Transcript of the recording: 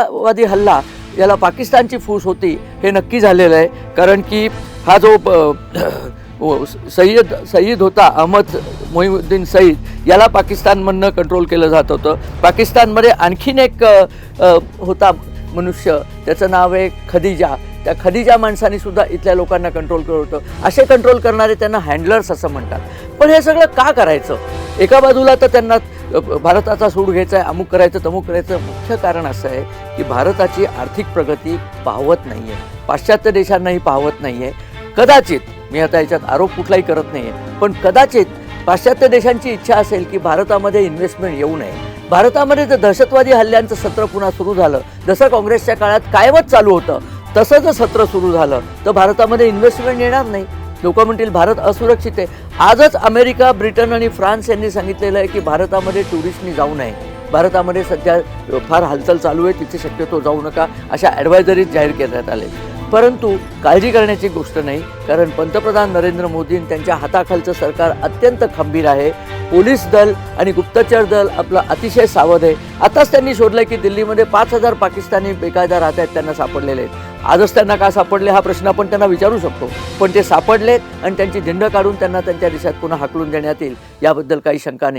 वादी हल्ला याला पाकिस्तानची फूस होती हे नक्की झालेलं आहे. कारण की हा जो सय्यद सईद होता अहमद मोहिउद्दीन सईद याला पाकिस्तानमधनं कंट्रोल केलं जात होतं. पाकिस्तानमध्ये आणखीन एक होता मनुष्य त्याचं नाव आहे खदिजा. त्या खदिजा माणसाने सुद्धा इथल्या लोकांना कंट्रोल केलं होतं. असे कंट्रोल करणारे त्यांना हँडलर्स असं म्हणतात. पण हे सगळं का करायचं? एका बाजूला तर त्यांना भारताचा सूड घ्यायचा आहे अमुक करायचं तमुक करायचं. मुख्य कारण असं आहे की भारताची आर्थिक प्रगती पाहवत नाही आहे पाश्चात्य देशांनाही पाहवत नाही आहे कदाचित मी आता याच्यात आरोप कुठलाही करत नाही आहे पण कदाचित पाश्चात्य देशांची इच्छा असेल की भारतामध्ये इन्व्हेस्टमेंट येऊ नये. भारतामध्ये जर दहशतवादी हल्ल्यांचं सत्र पुन्हा सुरू झालं जसं काँग्रेसच्या काळात कायमच चालू होतं तसं जर सत्र सुरू झालं तर भारतामध्ये इन्व्हेस्टमेंट येणार नाही. लोक म्हणतील भारत असुरक्षित आहे. आजच अमेरिका ब्रिटन आणि फ्रान्स यांनी सांगितलेलं आहे की भारतामध्ये टुरिस्टनी जाऊ नये. भारतामध्ये सध्या फार हालचाल चालू आहे तिथे शक्यतो जाऊ नका अशा ॲडवायझरीज जाहीर करण्यात आले. परंतु काळजी करण्याची गोष्ट नाही कारण पंतप्रधान नरेंद्र मोदी त्यांच्या हाताखालचं सरकार अत्यंत खंबीर आहे. पोलीस दल आणि गुप्तचर दल आपलं अतिशय सावध आहे. आताच त्यांनी शोधलं की दिल्लीमध्ये पाच हजार पाकिस्तानी बेकायदा राहत आहेत त्यांना सापडलेले आहेत. आजच त्यांना का सापडले हा प्रश्न आपण त्यांना विचारू शकतो. पण ते सापडलेत आणि त्यांची धिंड काढून त्यांना त्यांच्या देशात पुन्हा हाकलून देण्यात येईल. याबद्दल काही शंका नाही.